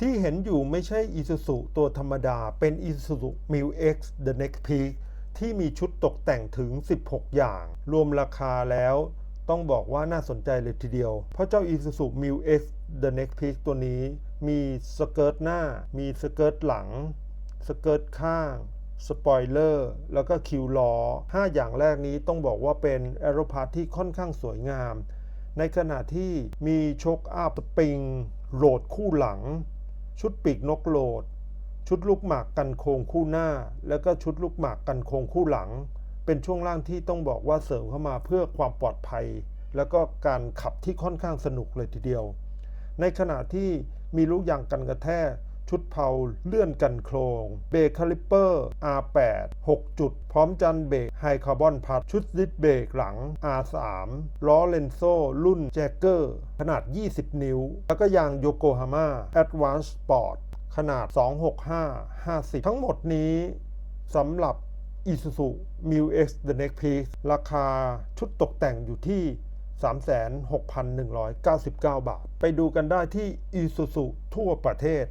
ที่เห็นอยู่ไม่ใช่ Isuzu ตัวธรรมดา เป็น Isuzu Mil X The Next Peak ที่มีชุดตกแต่งถึง 16 อย่าง รวมราคาแล้ว ต้องบอกว่าน่าสนใจเลยทีเดียว เพราะเจ้า Isuzu Mil X The Next Peak ตัวนี้ มีสเกิร์ตหน้า มีสเกิร์ตหลัง สเกิร์ตข้าง สปอยเลอร์ แล้วก็คิวล้อ 5 อย่างแรกนี้ต้องบอกว่าเป็นแอโรพาร์ที่ค่อนข้างสวยงาม ในขณะที่มีโชคอัพสปริงโหลดคู่หลัง ชุดปีกนกโหลด ชุดลูกหมากกันโค้งคู่หน้า แล้วก็ชุดลูกหมากกันโค้งคู่หลัง เป็นช่วงล่างที่ต้องบอกว่าเสริมเข้ามาเพื่อความปลอดภัย แล้วก็การขับที่ค่อนข้างสนุกเลยทีเดียว ในขณะที่มีลูกยางกันกระแทก ชุดเพาเลื่อนกันโครงเบรกคาลิปเปอร์ R8 6 จุด พร้อมจันเบรกไฮคาร์บอนพัด ชุดดิสเบรกหลัง R3 ล้อเลนโซรุ่นแจ็คเกอร์ ขนาด 20 นิ้ว แล้วก็ยางโยโกฮาม่า Advanced Sport ขนาด 265 50 ทั้งหมดนี้สำหรับ Isuzu Mil X The Next Peak ราคาชุดตกแต่งอยู่ที่ 36,199 บาท ไปดูกันได้ที่ Isuzu ทั่วประเทศ